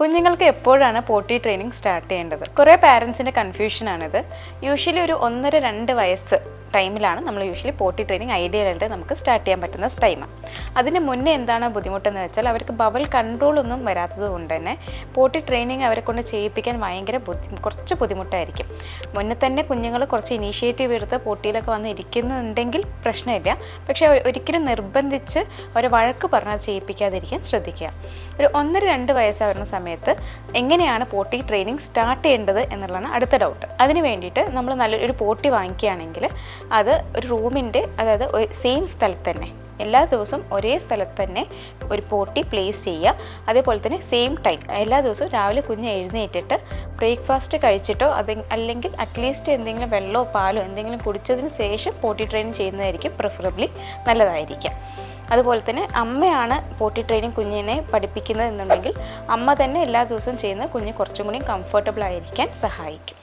കുഞ്ഞുങ്ങൾക്ക് എപ്പോഴാണ് പോട്ടി training start ചെയ്യേണ്ടത്? കുറേ പാരൻസിന്റെ കൺഫ്യൂഷനാണിത് യൂഷ്വലി ഒരു ഒന്നര രണ്ട് വയസ്സ് ടൈമിലാണ് നമ്മൾ യൂഷ്വലി പോട്ടി ട്രെയിനിങ് ഐഡിയലായിട്ട് നമുക്ക് സ്റ്റാർട്ട് ചെയ്യാൻ പറ്റുന്ന ടൈം അതിന് മുന്നേ എന്താണ് ബുദ്ധിമുട്ടെന്ന് വെച്ചാൽ അവർക്ക് ബവൽ കൺട്രോൾ ഒന്നും വരാത്തത് കൊണ്ട് തന്നെ പോട്ടി ട്രെയിനിങ് അവരെ കൊണ്ട് ചെയ്യിപ്പിക്കാൻ ഭയങ്കര ബുദ്ധി കുറച്ച് ബുദ്ധിമുട്ടായിരിക്കും. മുന്നേ തന്നെ കുഞ്ഞുങ്ങൾ കുറച്ച് ഇനീഷ്യേറ്റീവ് എടുത്ത് പോട്ടിയിലൊക്കെ വന്ന് ഇരിക്കുന്നുണ്ടെങ്കിൽ പ്രശ്നമില്ല. പക്ഷേ ഒരിക്കലും നിർബന്ധിച്ച് അവരെ വഴക്ക് പറഞ്ഞാൽ ചെയ്യിപ്പിക്കാതിരിക്കാൻ ശ്രദ്ധിക്കുക. ഒരു ഒന്നര രണ്ട് വയസ്സ് വരുന്ന സമയത്ത് എങ്ങനെയാണ് പോട്ടി ട്രെയിനിങ് സ്റ്റാർട്ട് ചെയ്യേണ്ടത് എന്നുള്ളതാണ് അടുത്ത ഡൗട്ട് അതിന് വേണ്ടിയിട്ട് നമ്മൾ നല്ലൊരു പോട്ടി വാങ്ങിക്കുകയാണെങ്കിൽ അത് ഒരു റൂമിന്റെ അതായത് സെയിം സ്ഥലത്ത് തന്നെ. എല്ലാ ദിവസവും ഒരേ സ്ഥലത്ത് തന്നെ ഒരു പോട്ടി പ്ലേസ് ചെയ്യുക. അതേപോലെ തന്നെ സെയിം ടൈം എല്ലാ ദിവസവും രാവിലെ കുഞ്ഞ് എഴുന്നേറ്റിട്ട് ബ്രേക്ക്ഫാസ്റ്റ് കഴിച്ചിട്ടോ അത് അല്ലെങ്കിൽ അറ്റ്ലീസ്റ്റ് എന്തെങ്കിലും വെള്ളമോ പാലോ എന്തെങ്കിലും കുടിച്ചതിന് ശേഷം പോട്ടി ട്രെയിനിങ് ചെയ്യുന്നതായിരിക്കും പ്രിഫറബ്ലി നല്ലതായിരിക്കാം. അതുപോലെ തന്നെ അമ്മയാണ് പോട്ടി ട്രെയിനിങ് കുഞ്ഞിനെ പഠിപ്പിക്കുന്നത് എന്നുണ്ടെങ്കിൽ അമ്മ തന്നെ എല്ലാ ദിവസവും ചെയ്യുന്ന കുഞ്ഞ് കുറച്ചും കൂടി കംഫർട്ടബിൾ ആയിരിക്കാൻ സഹായിക്കും.